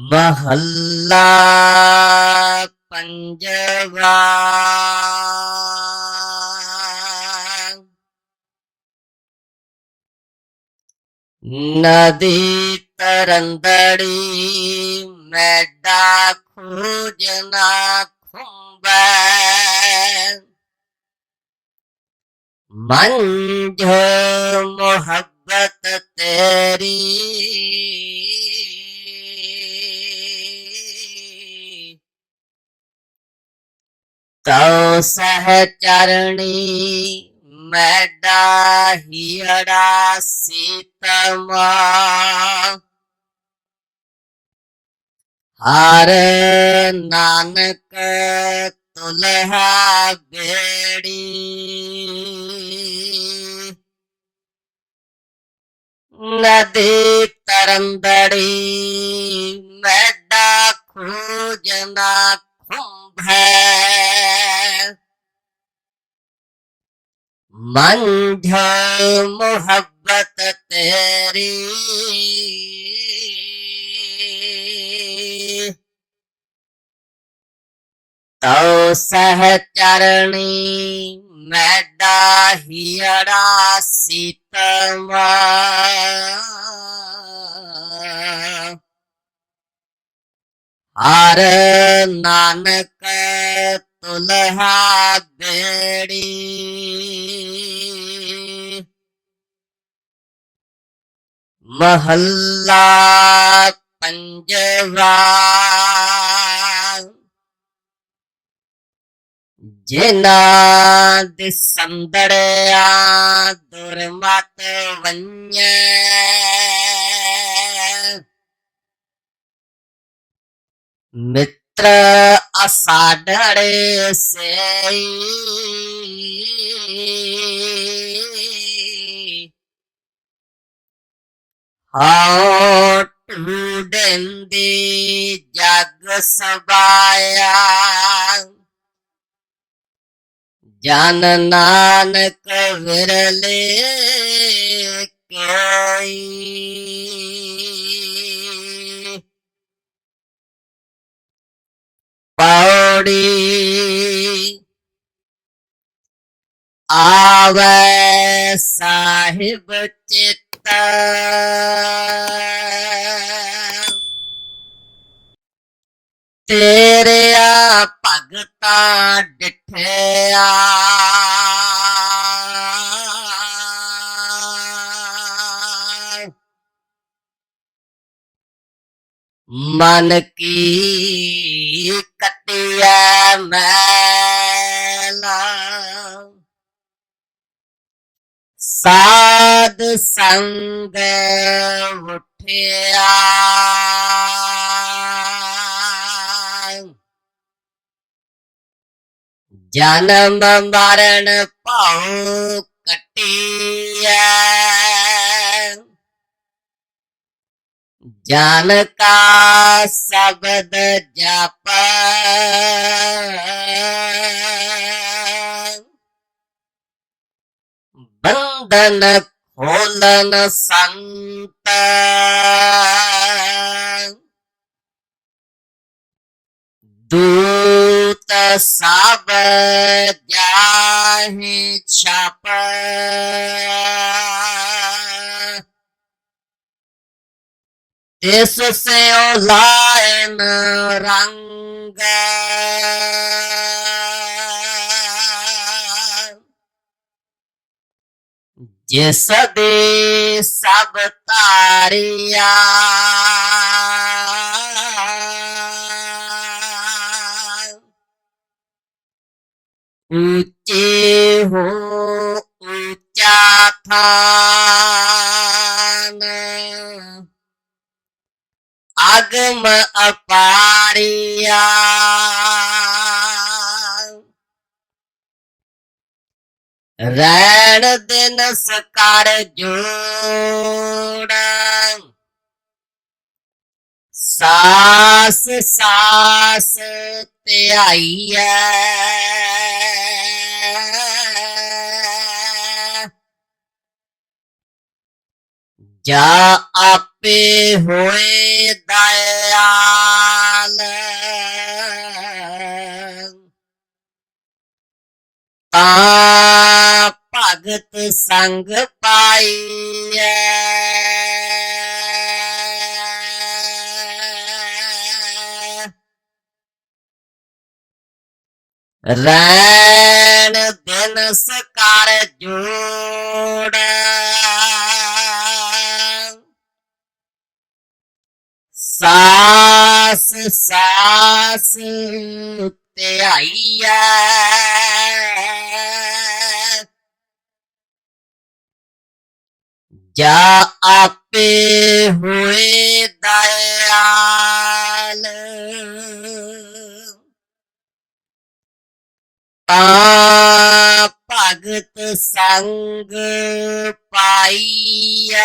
महल्ला पंजवा। नदी तरंदड़ी मैडा खोजना खुम्बा मंझ मोहब्बत तेरी। ਤਉ ਸਹ ਚਰਣੀ ਮੈਡਾ ਹੀੜਾ ਸੀਤਮਾ ਹਰ ਨਾਨਕ ਤੁਲਹਾ ਬੇੜੀ। ਨਦੀ ਤਰੰਦੜੀ ਮੈਡਾ ਖੋਜਨਾ मंध्या मोहब्बत तेरी। तो सह चरणी मैदा दाहिया आर हर नानक ਤੁਲਹਾ ਬੇੜੀ। ਮਹੱਲਾ ਪੰਜਵਾ। ਜਿਨਾ ਦਿਸੰਦੜਿਆ ਦੁਰਮਤ ਵੰਨੈ ਮਿੱਤਰ ਅਸਾਡੜੇ ਸੇ ਹਾਉ ਟੂਡੰਦੀ ਜਗ ਸਬਾਇਆ। ਜਨ ਨਾਨਕ ਵਿਰਲੇ ਕੋਈ। ਪੌੜੀ ਆਵੇ ਸਾਹਿਬ ਚਿੱਤ ਤੇਰਿਆ ਭਗਤਾ ਡਿਠਿਆ ਮਨ ਕੀ ਕਟਿਆ ਮੈਲਾ। ਸਾਧ ਸੰਗ ਉਠਿਆ। ਜਨਮ ਮਰਨ ਭਾਉ ਕਟਿਆ। जल का शब्द जप। बंदन खोलन संत। दूत सब जाहि छप। इससे लाइन रंग जिस दे सब तारिया ऊँचे हो तुम अपारिया रैण दिन सकार जोड़ सास सास त्याई जा आप ਆਪੇ ਹੋਏ ਦਇਆਲ। ਤਾਂ ਭਗਤ ਸੰਗ ਪਾਈਐ। ਰੈਣ ਦਿਨ ਸਕਾਰ ਜੋੜ। ਸਾਸ ਸਾਸ ਧਿਆਈਐ ਜਾ ਆਪੇ ਹੋਏ ਦਇਆਲ ਤਾਂ ਭਗਤ ਸੰਗ ਪਾਈਐ।